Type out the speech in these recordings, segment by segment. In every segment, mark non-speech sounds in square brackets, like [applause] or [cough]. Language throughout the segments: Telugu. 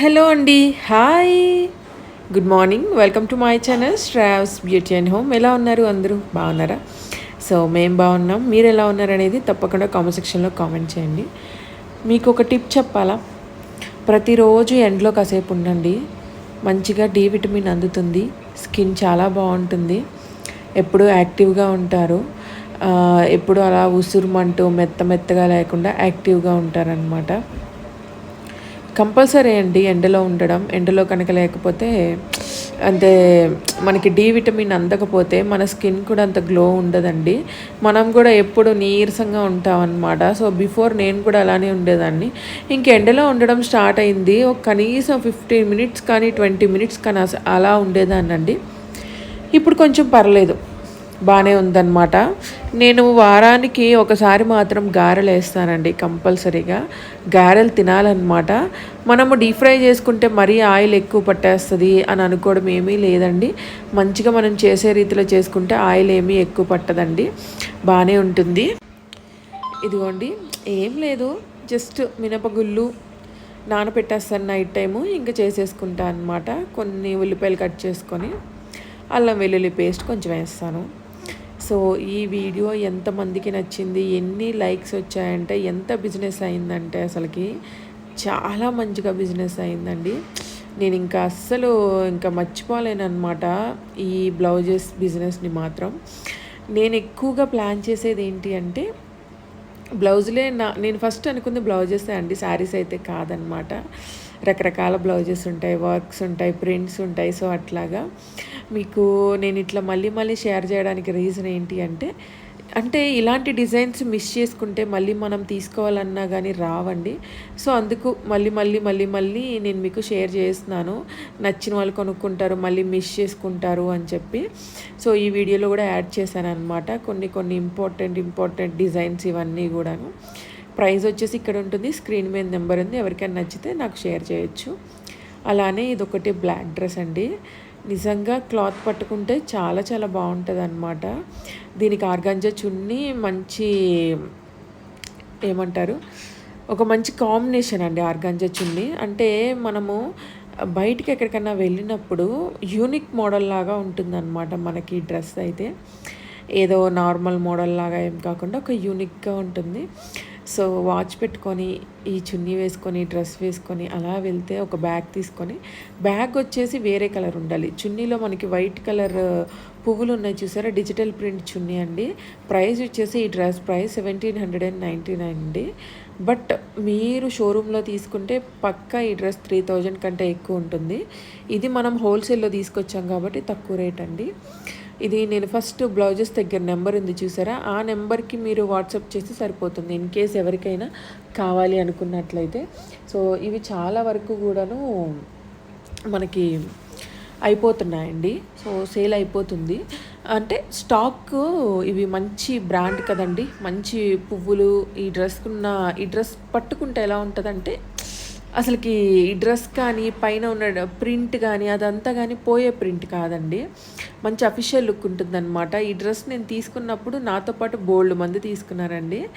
హలో అండి hi. Good morning welcome to my channel Straws beauty and home ఎలా ఉన్నారు అందరూ? బాగున్నారా? సో మేము బాగున్నాం. మీరు ఎలా ఉన్నారనేది తప్పకుండా కామెంట్ సెక్షన్లో కామెంట్ చేయండి. మీకు ఒక టిప్ చెప్పాలా? ప్రతిరోజు ఎండ్లో కాసేపు ఉండండి. మంచిగా డి విటమిన్ అందుతుంది. స్కిన్ చాలా బాగుంటుంది. ఎప్పుడూ యాక్టివ్గా ఉంటారు. ఎప్పుడు అలా ఉసురుమంటూ మెత్త మెత్తగా లేకుండా యాక్టివ్గా ఉంటారనమాట కంపల్సరీ అండి ఎండలో ఉండడం. ఎండలో కనుక లేకపోతే అంటే మనకి డి విటమిన్ అందకపోతే మన స్కిన్ కూడా అంత గ్లో ఉండదండి. మనం కూడా ఎప్పుడు నీరసంగా ఉంటామన్నమాట. సో బిఫోర్ నేను కూడా అలానే ఉండేదాన్ని. ఇంక ఎండలో ఉండడం స్టార్ట్ అయింది. ఒక కనీసం ఫిఫ్టీన్ మినిట్స్ కానీ ట్వంటీ మినిట్స్ కానీ అలా అలా ఉండేదాన్నండి. ఇప్పుడు కొంచెం పర్లేదు. బాగానే ఉందన్నమాట. నేను వారానికి ఒకసారి మాత్రం గారెలు వేస్తానండి కంపల్సరీగా. గారెలు తినాలన్నమాట. మనము డీప్ ఫ్రై చేసుకుంటే మరీ ఆయిల్ ఎక్కువ పట్టేస్తుంది అని అనుకోవడం ఏమీ లేదండి. మంచిగా మనం చేసే రీతిలో చేసుకుంటే ఆయిల్ ఏమీ ఎక్కువ పట్టదండి. బాగానే ఉంటుంది. ఇదిగోండి. ఏం లేదు. జస్ట్ మినపగుళ్ళు నానబెట్టేస్తాను నైట్ టైము. ఇంకా చేసేసుకుంటా అనమాట కొన్ని ఉల్లిపాయలు కట్ చేసుకొని అల్లం వెల్లుల్లి పేస్ట్ కొంచెం వేస్తాను. సో ఈ వీడియో ఎంతమందికి నచ్చింది ఎన్ని లైక్స్ వచ్చాయంటే ఎంత బిజినెస్ అయిందంటే అసలుకి చాలా మంచిగా బిజినెస్ అయిందండి. నేను ఇంకా అస్సలు ఇంకా మర్చిపోలేను అనమాట ఈ బ్లౌజెస్ బిజినెస్ని మాత్రం. నేను ఎక్కువగా ప్లాన్ చేసేది ఏంటి అంటే బ్లౌజులే నా నేను ఫస్ట్ అనుకుంది బ్లౌజెస్ అండి శారీస్ అయితే కాదనమాట రకరకాల బ్లౌజెస్ ఉంటాయి వర్క్స్ ఉంటాయి ప్రింట్స్ ఉంటాయి సో అట్లాగా. మీకు నేను ఇట్లా మళ్ళీ మళ్ళీ షేర్ చేయడానికి రీజన్ ఏంటి అంటే అంటే ఇలాంటి డిజైన్స్ మిస్ చేసుకుంటే మళ్ళీ మనం తీసుకోవాలన్నా కానీ రావండి. సో అందుకు మళ్ళీ మళ్ళీ మళ్ళీ మళ్ళీ నేను మీకు షేర్ చేస్తున్నాను. నచ్చిన వాళ్ళు కొనుక్కుంటారు మళ్ళీ మిస్ చేసుకుంటారు అని చెప్పి. సో ఈ వీడియోలో కూడా యాడ్ చేశాను అనమాట కొన్ని కొన్ని ఇంపార్టెంట్ ఇంపార్టెంట్ డిజైన్స్ ఇవన్నీ కూడాను. ప్రైస్ వచ్చేసి ఇక్కడ ఉంటుంది స్క్రీన్ మీద నెంబర్ ఉంది. ఎవరికైనా నచ్చితే నాకు షేర్ చేయొచ్చు. అలానే ఇది ఒకటి బ్లాక్ డ్రెస్ అండి. నిజంగా క్లాత్ పట్టుకుంటే చాలా చాలా బాగుంటుంది అనమాట దీనికి ఆర్గంజా చున్నీ మంచి ఏమంటారు? ఒక మంచి కాంబినేషన్ అండి ఆర్గంజా చున్నీ. అంటే మనము బయటికి ఎక్కడికైనా వెళ్ళినప్పుడు యూనిక్ మోడల్ లాగా ఉంటుందన్నమాట మనకి డ్రెస్ అయితే. ఏదో నార్మల్ మోడల్ లాగా ఏం కాకుండా ఒక యూనిక్గా ఉంటుంది. సో వాచ్ పెట్టుకొని ఈ చున్నీ వేసుకొని డ్రెస్ వేసుకొని అలా వెళ్తే ఒక బ్యాగ్ తీసుకొని బ్యాగ్ వచ్చేసి వేరే కలర్ ఉండాలి. చున్నీలో మనకి వైట్ కలర్ పువ్వులు ఉన్నాయి చూసారా? డిజిటల్ ప్రింట్ చున్నీ అండి. ప్రైస్ వచ్చేసి ఈ dress price seventeen hundred and ninety nine అండి. బట్ మీరు షోరూంలో తీసుకుంటే పక్కా ఈ డ్రెస్ త్రీ థౌజండ్ కంటే ఎక్కువ ఉంటుంది. ఇది మనం హోల్సేల్లో తీసుకొచ్చాం కాబట్టి తక్కువ రేట్ అండి. ఇది నేను ఫస్ట్ బ్లౌజెస్ దగ్గర నెంబర్ ఉంది చూసారా? ఆ నెంబర్కి మీరు వాట్సాప్ చేస్తే సరిపోతుంది. ఇన్ కేస్ ఎవరికైనా కావాలి అనుకున్నట్లయితే. సో ఇవి చాలా వరకు కూడాను మనకి అయిపోతున్నాయండి. సో సేల్ అయిపోతుంది. అంటే స్టాక్ ఇవి మంచి బ్రాండ్ కదండి. మంచి పువ్వులు ఈ డ్రెస్కున్న ఈ డ్రెస్ పట్టుకుంటే ఎలా ఉంటుందంటే అసలుకి ఈ డ్రెస్ కానీ పైన ఉన్న ప్రింట్ కానీ అదంతా కానీ పోయే ప్రింట్ కాదండి. మంచి అఫీషియల్ లుక్ ఉంటుందన్నమాట. ఈ డ్రెస్ నేను తీసుకున్నప్పుడు నాతో పాటు బోల్డ్ మంది తీసుకున్నారండి.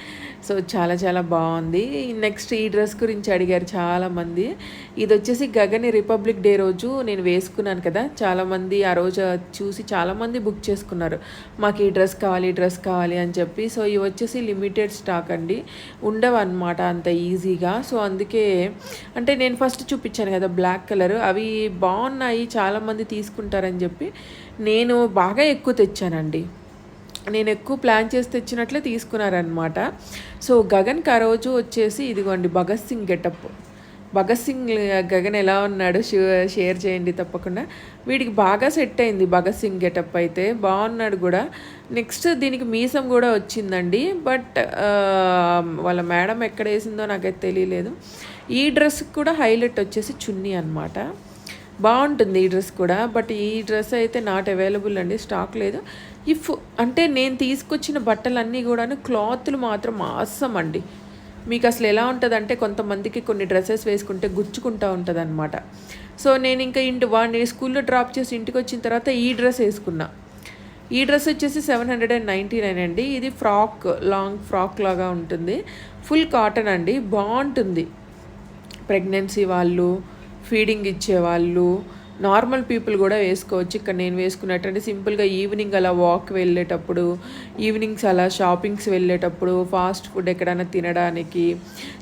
సో చాలా చాలా బాగుంది. నెక్స్ట్ ఈ డ్రెస్ గురించి అడిగారు చాలామంది. ఇది వచ్చేసి గగని రిపబ్లిక్ డే రోజు నేను వేసుకున్నాను కదా. చాలామంది ఆ రోజు చూసి చాలామంది బుక్ చేసుకున్నారు. మాకు ఈ డ్రెస్ కావాలి ఈ డ్రెస్ కావాలి అని చెప్పి. సో ఇవి వచ్చేసి లిమిటెడ్ స్టాక్ అండి. ఉండవు అనమాట అంత ఈజీగా. సో అందుకే అంటే నేను ఫస్ట్ చూపించాను కదా బ్లాక్ కలర్ అవి బాగున్నాయి చాలామంది తీసుకుంటారని చెప్పి నేను బాగా ఎక్కువ తెచ్చానండి. నేను ఎక్కువ ప్లాన్ చేసి తెచ్చినట్లే తీసుకున్నారనమాట సో గగన్కి ఆ రోజు వచ్చేసి ఇదిగోండి భగత్ సింగ్ గెటప్. భగత్ సింగ్ గగన్ ఎలా ఉన్నాడు షేర్ చేయండి తప్పకుండా. వీడికి బాగా సెట్ అయింది భగత్ సింగ్ గెటప్ అయితే. బాగున్నాడు కూడా. నెక్స్ట్ దీనికి మీసం కూడా వచ్చిందండి. బట్ వాళ్ళ మేడం ఎక్కడ వేసిందో నాకైతే తెలియలేదు. ఈ డ్రెస్కి కూడా హైలైట్ వచ్చేసి చున్నీ అన్నమాట. బాగుంటుంది ఈ డ్రెస్ కూడా బట్ ఈ డ్రెస్ అయితే నాట్ అవైలబుల్ అండి స్టాక్ లేదు. ఇఫ్ అంటే నేను తీసుకొచ్చిన బట్టలన్నీ కూడాను క్లాత్లు మాత్రం ఆసం అండి. మీకు అసలు ఎలా ఉంటుందంటే కొంతమందికి కొన్ని డ్రెస్సెస్ వేసుకుంటే గుచ్చుకుంటూ ఉంటుంది అనమాట సో నేను ఇంకా ఇంటి వాడిని స్కూల్లో డ్రాప్ చేసి ఇంటికి వచ్చిన తర్వాత ఈ డ్రెస్ వేసుకున్నా. ఈ డ్రెస్ వచ్చేసి seven hundred and ninety nine అండి. ఇది ఫ్రాక్ లాంగ్ ఫ్రాక్ లాగా ఉంటుంది. ఫుల్ కాటన్ అండి బాగుంటుంది. ప్రెగ్నెన్సీ వాళ్ళు ఫీడింగ్ ఇచ్చేవాళ్ళు నార్మల్ పీపుల్ కూడా వేసుకోవచ్చు. ఇక్కడ నేను వేసుకున్నట్టు అంటే సింపుల్గా ఈవినింగ్ అలా వాక్ వెళ్ళేటప్పుడు ఈవినింగ్స్ అలా షాపింగ్స్ వెళ్ళేటప్పుడు ఫాస్ట్ ఫుడ్ ఎక్కడైనా తినడానికి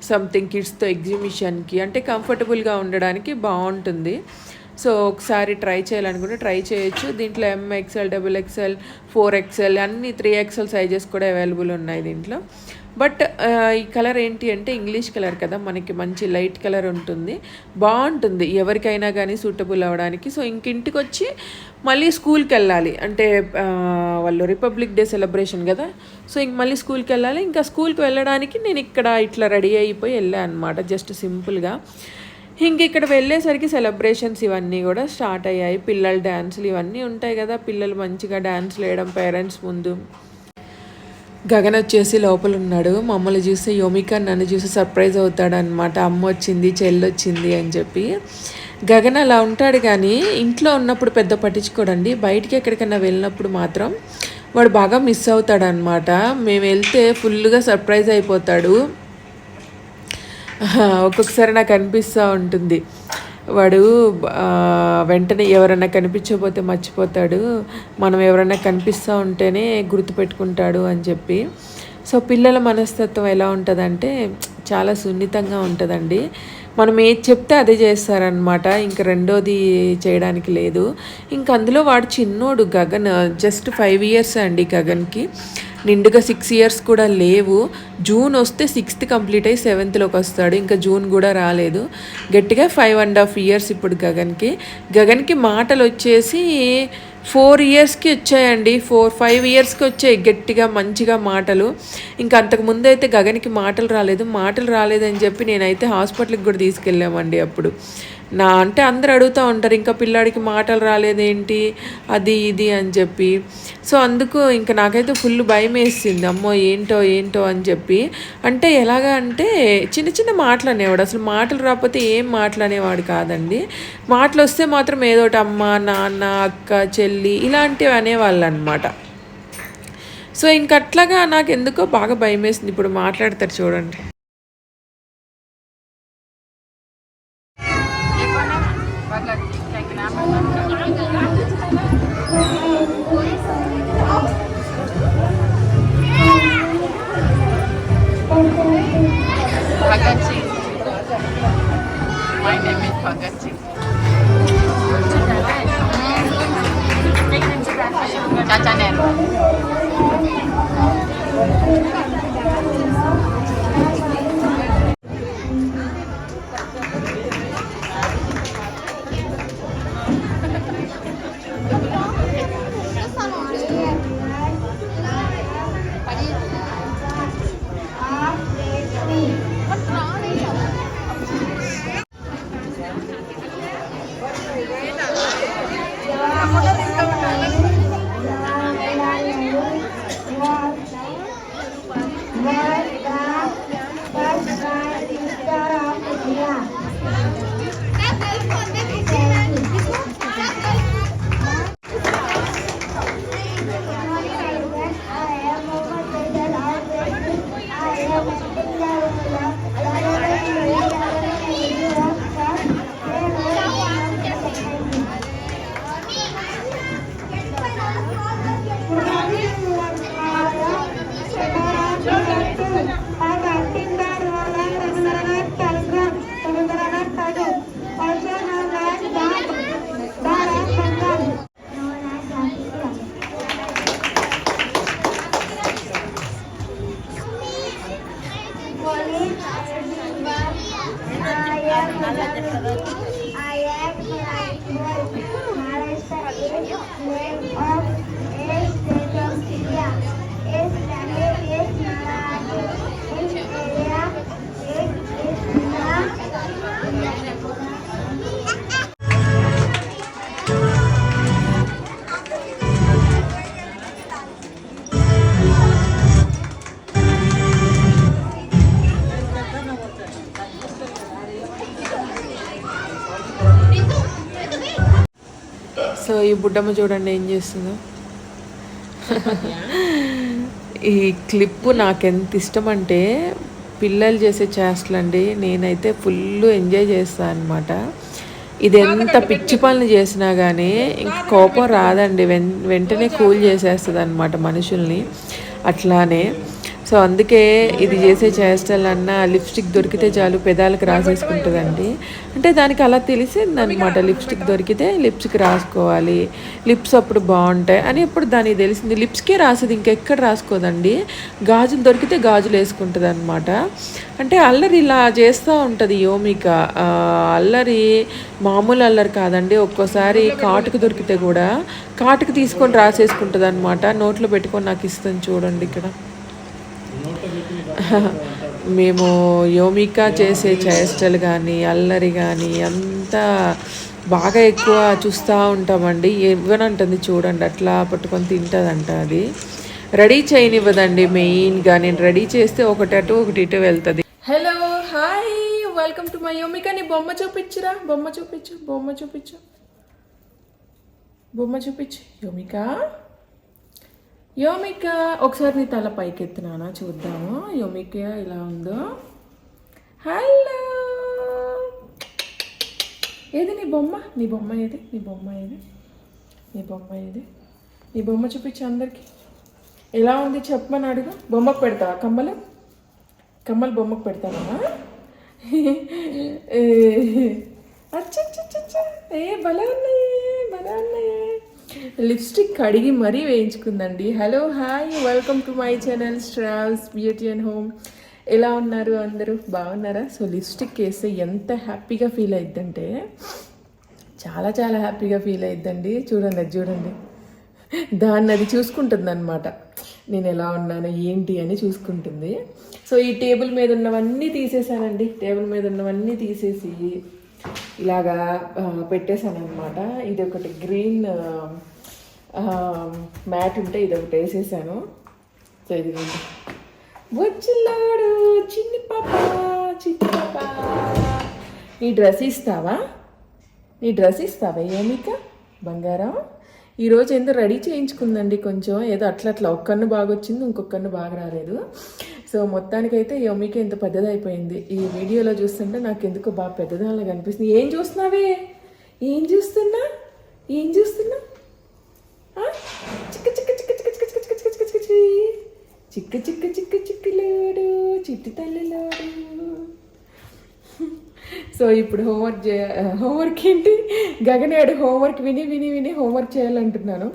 సంథింగ్ కిడ్స్తో ఎగ్జిబిషన్కి అంటే కంఫర్టబుల్గా ఉండడానికి బాగుంటుంది. సో ఒకసారి ట్రై చేయాలనుకుంటే ట్రై చేయొచ్చు. దీంట్లో M XL double XL four XL అన్ని త్రీ ఎక్స్ఎల్ సైజెస్ కూడా అవైలబుల్ ఉన్నాయి దీంట్లో. బట్ ఈ కలర్ ఏంటి అంటే ఇంగ్లీష్ కలర్ కదా మనకి మంచి లైట్ కలర్ ఉంటుంది బాగుంటుంది ఎవరికైనా కానీ సూటబుల్ అవ్వడానికి. సో ఇంక ఇంటికి వచ్చి మళ్ళీ స్కూల్కి వెళ్ళాలి అంటే వాళ్ళు రిపబ్లిక్ డే సెలబ్రేషన్ కదా సో ఇంక మళ్ళీ స్కూల్కి వెళ్ళాలి ఇంకా స్కూల్కి వెళ్ళడానికి నేను ఇక్కడ ఇట్లా రెడీ అయిపోయి వెళ్ళాను అనమాట జస్ట్ సింపుల్గా. ఇంక ఇక్కడ వెళ్ళేసరికి సెలబ్రేషన్స్ ఇవన్నీ కూడా స్టార్ట్ అయ్యాయి. పిల్లల డ్యాన్సులు ఇవన్నీ ఉంటాయి కదా పిల్లలు మంచిగా డ్యాన్స్ వేయడం పేరెంట్స్ ముందు గగన్ వచ్చేసి లోపల ఉన్నాడు మమ్మల్ని చూస్తే యోమిక నన్ను చూసి సర్ప్రైజ్ అవుతాడనమాట అమ్మ వచ్చింది చెల్లి వచ్చింది అని చెప్పి. గగన్ అలా ఉంటాడు కానీ ఇంట్లో ఉన్నప్పుడు పెద్ద పట్టించుకోడండి. బయటికి ఎక్కడికైనా వెళ్ళినప్పుడు మాత్రం వాడు బాగా మిస్ అవుతాడనమాట మేము వెళ్తే ఫుల్గా సర్ప్రైజ్ అయిపోతాడు. ఒక్కొక్కసారి నాకు అనిపిస్తూ ఉంటుంది. వాడు వెంటనే ఎవరైనా కనిపించకపోతే మర్చిపోతాడు. మనం ఎవరైనా కనిపిస్తూ ఉంటేనే గుర్తుపెట్టుకుంటాడు అని చెప్పి. సో పిల్లల మనస్తత్వం ఎలా ఉంటుందంటే చాలా సున్నితంగా ఉంటుందండి. మనం ఏది చెప్తే అదే చేస్తారనమాట ఇంక రెండోది చేయడానికి లేదు. ఇంక అందులో వాడు చిన్నోడు గగన్ జస్ట్ ఫైవ్ ఇయర్స్ అండి గగన్కి. నిండుగా సిక్స్ ఇయర్స్ కూడా లేవు. జూన్ వస్తే సిక్స్త్ కంప్లీట్ అయ్యి సెవెంత్లోకి వస్తాడు. ఇంకా జూన్ కూడా రాలేదు. గట్టిగా ఫైవ్ అండ్ హాఫ్ ఇయర్స్ ఇప్పుడు గగన్కి. గగన్కి మాటలు వచ్చేసి ఫోర్ ఇయర్స్కి వచ్చాయండి. ఫోర్ ఫైవ్ ఇయర్స్కి వచ్చాయి గట్టిగా మంచిగా మాటలు. ఇంకా అంతకు ముందు అయితే గగన్కి మాటలు రాలేదు. మాటలు రాలేదని చెప్పి నేనైతే హాస్పిటల్కి కూడా తీసుకెళ్ళామండి అప్పుడు. నా అంటే అందరు అడుగుతూ ఉంటారు ఇంకా పిల్లాడికి మాటలు రాలేదేంటి? అది ఇది అని చెప్పి. సో అందుకు ఇంకా నాకైతే ఫుల్ భయం వేసింది అమ్మో ఏంటో ఏంటో అని చెప్పి. అంటే ఎలాగా అంటే చిన్న చిన్న మాటలు అనేవాడు అసలు మాటలు రాకపోతే ఏం మాటలు అనేవాడు కాదండి. మాటలు వస్తే మాత్రం ఏదో ఒకటి అమ్మ నాన్న అక్క చెల్లి ఇలాంటివి అనేవాళ్ళు అనమాట సో ఇంక అట్లాగా నాకు ఎందుకో బాగా భయం వేసింది ఇప్పుడు మాట్లాడతారు చూడండి. Bhagat. My name is Bhagat Singh. Chacha. ఈ బుడ్డమ్మ చూడండి ఏం చేస్తుందో. ఈ క్లిప్ నాకు ఎంత ఇష్టం అంటే పిల్లలు చేసే చేష్టలు అండి. నేనైతే ఫుల్ ఎంజాయ్ చేస్తాను అనమాట ఇది ఎంత పిచ్చి పనులు చేసినా కానీ ఇంక కోపం రాదండి. వెంటనే కూల్ చేసేస్తుంది అనమాట మనుషుల్ని. అట్లానే సో అందుకే ఇది చేసే చేష్టలన్నా లిప్స్టిక్ దొరికితే చాలు పెదాలకు రాసేసుకుంటుందండి. అంటే దానికి అలా తెలిసిందనమాట లిప్స్టిక్ దొరికితే లిప్స్కి రాసుకోవాలి లిప్స్ అప్పుడు బాగుంటాయి అని ఇప్పుడు దానికి తెలిసింది. లిప్స్కే రాసేది ఇంకెక్కడ రాసుకోదండి. గాజులు దొరికితే గాజులు వేసుకుంటుంది అనమాట అంటే అల్లరి ఇలా చేస్తూ ఉంటుంది యోమిక. అల్లరి మామూలు అల్లరి కాదండి. ఒక్కోసారి కాటుకు దొరికితే కూడా కాటుకు తీసుకొని రాసేసుకుంటుంది అనమాట నోట్లో పెట్టుకొని నాకు ఇస్తుంది చూడండి ఇక్కడ. [laughs] మేము యోమిక చేసే చేష్టలు కానీ అల్లరి కానీ అంతా బాగా ఎక్కువ చూస్తూ ఉంటామండి. ఇవ్వనంటుంది చూడండి అట్లా పట్టుకొని తింటుందంట అది. రెడీ చేయనివ్వదండి మెయిన్గా నేను రెడీ చేస్తే ఒకటి అటు ఒకటి ఇటు వెళ్తుంది. Hello hi welcome to my Yomika నీ బొమ్మ చూపించురా బొమ్మ చూపించు బొమ్మ చూపించు. బొమ్మ చూపించు యోమిక యోమిక ఒకసారి నీ తల పైకెత్తినానా చూద్దాము? యోమిక ఇలా ఉందో? హలో! ఏది నీ బొమ్మ? నీ బొమ్మ ఏది? నీ బొమ్మ ఏది? నీ బొమ్మ ఏది? నీ బొమ్మ చూపించు అందరికి. ఎలా ఉంది చెప్పమని అడుగు. బొమ్మకు పెడతావా? కమ్మలు? కమ్మలు బొమ్మకు పెడతావా? అచ్చచ్చచ్చచ్చ. ఏ భలే ఉన్నాయి భలే ఉన్నాయి. లిప్స్టిక్ కడిగి మరీ వేయించుకుందండి. Hello hi welcome to my channel Straws beauty and home ఎలా ఉన్నారు అందరూ? బాగున్నారా? సో లిప్స్టిక్ వేస్తే ఎంత హ్యాపీగా ఫీల్ అయిద్దంటే చాలా చాలా హ్యాపీగా ఫీల్ అయిద్దండి. చూడండి అది చూడండి. దాన్ని అది చూసుకుంటుంది అనమాట నేను ఎలా ఉన్నాను ఏంటి అని చూసుకుంటుంది. సో ఈ టేబుల్ మీద ఉన్నవన్నీ తీసేసానండి. టేబుల్ మీద ఉన్నవన్నీ తీసేసి ఇలాగా పెట్టేశాను అనమాట ఇది ఒకటి గ్రీన్ మ్యాట్ ఉంటే ఇది ఒకటి వేసేసాను. సో ఇది వచ్చిల్లాడు చిన్ని పాప చిన్ని పాప. నీ డ్రెస్ ఇస్తావా? నీ డ్రెస్ ఇస్తావా ఏమిక? బంగారం? ఈరోజు ఏందో రెడీ చేయించుకుందండి కొంచెం. ఏదో అట్లా అట్లా ఒక్కన్ను బాగా వచ్చింది ఇంకొకన్ను బాగా రాలేదు. సో మొత్తానికైతే యమికి ఇంత పెద్దది అయిపోయింది ఈ వీడియోలో చూస్తుంటే నాకు ఎందుకు బాగా పెద్దదానిలాగా అనిపిస్తుంది ఏం చూస్తున్నావే ఏం చూస్తున్నా ఏం చూస్తున్నా ఆ? చిక్క చిక్క చిక్క చిక్క చిక్క చిక్క చిక్క చిక్క చిక్క చిక్క చిక్క చిక్క చిక్కలోడు చిట్టి తల్లిలోడు సో ఇప్పుడు హోంవర్క్ చే హోంవర్క్ ఏంటి గగనేడు హోంవర్క్ విని విని విని హోంవర్క్ చేయాలంటున్నాను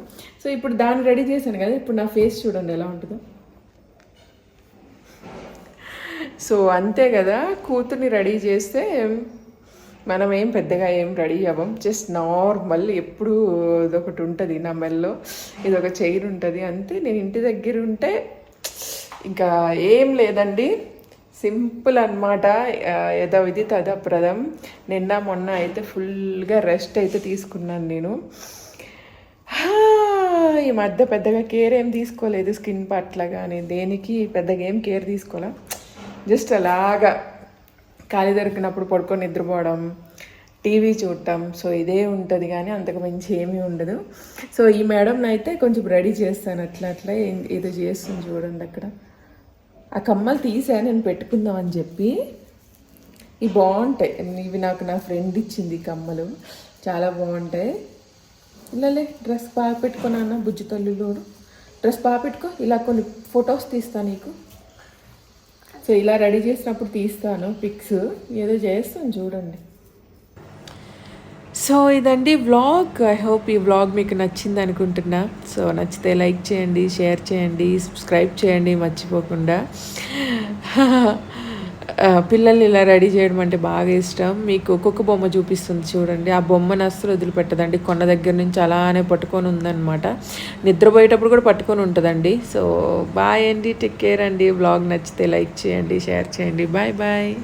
సో ఇప్పుడు దాన్ని రెడీ చేశాను కదా ఇప్పుడు నా ఫేస్ చూడండి ఎలా ఉంటుందో సో అంతే కదా కూతుర్ని రెడీ చేస్తే మనం ఏం పెద్దగా ఏం రెడీ అవ్వం. జస్ట్ నార్మల్ ఎప్పుడు ఇదొకటి ఉంటుంది నా మెల్లో. ఇది ఒక చైర్ ఉంటుంది అంతే. నేను ఇంటి దగ్గర ఉంటే ఇంకా ఏం లేదండి. సింపుల్ అనమాట యథవిధి తదప్రదం నిన్న మొన్న అయితే ఫుల్గా రెస్ట్ అయితే తీసుకున్నాను నేను. ఈ మధ్య పెద్దగా కేర్ ఏం తీసుకోలేదు స్కిన్ పట్ల కానీ దేనికి పెద్దగా ఏం కేర్ తీసుకోలే జస్ట్ అలాగా ఖాళీ దొరికినప్పుడు పడుకొని నిద్రపోవడం టీవీ చూడటం సో ఇదే ఉంటుంది కానీ అంతకు మించి ఏమీ ఉండదు. సో ఈ మేడం అయితే కొంచెం రెడీ చేస్తాను అట్లా అట్లా ఏదో చేస్తుంది చూడండి అక్కడ. ఆ కమ్మలు తీసా నేను పెట్టుకుందాం అని చెప్పి. ఇవి బాగుంటాయి. ఇవి నాకు నా ఫ్రెండ్ ఇచ్చింది ఈ కమ్మలు. చాలా బాగుంటాయి. ఇలాలే డ్రెస్ బాగా పెట్టుకున్నా అన్న బుజ్జి తల్లిలోను డ్రెస్ బాగా పెట్టుకో ఇలా కొన్ని ఫొటోస్ తీస్తా నీకు. సో ఇలా రెడీ చేసినప్పుడు తీస్తాను పిక్స్. ఏదో చేస్తాను చూడండి. సో ఇదండి వ్లాగ్. ఐ హోప్ ఈ వ్లాగ్ మీకు నచ్చింది అనుకుంటున్నా. సో నచ్చితే లైక్ చేయండి షేర్ చేయండి సబ్స్క్రైబ్ చేయండి మర్చిపోకుండా. [laughs] పిల్లల్ని ఇలా రెడీ చేయడం అంటే బాగా ఇష్టం. మీకు ఒక్కొక్క బొమ్మ చూపిస్తుంది చూడండి. ఆ బొమ్మను అస్సలు వదిలిపెట్టదండి. కొండ దగ్గర నుంచి అలానే పట్టుకొని ఉందన్నమాట. నిద్రపోయేటప్పుడు కూడా పట్టుకొని ఉంటుందండి. సో బాయ్ అండి. టేక్ కేర్ అండి. వ్లాగ్ నచ్చితే లైక్ చేయండి షేర్ చేయండి. Bye bye.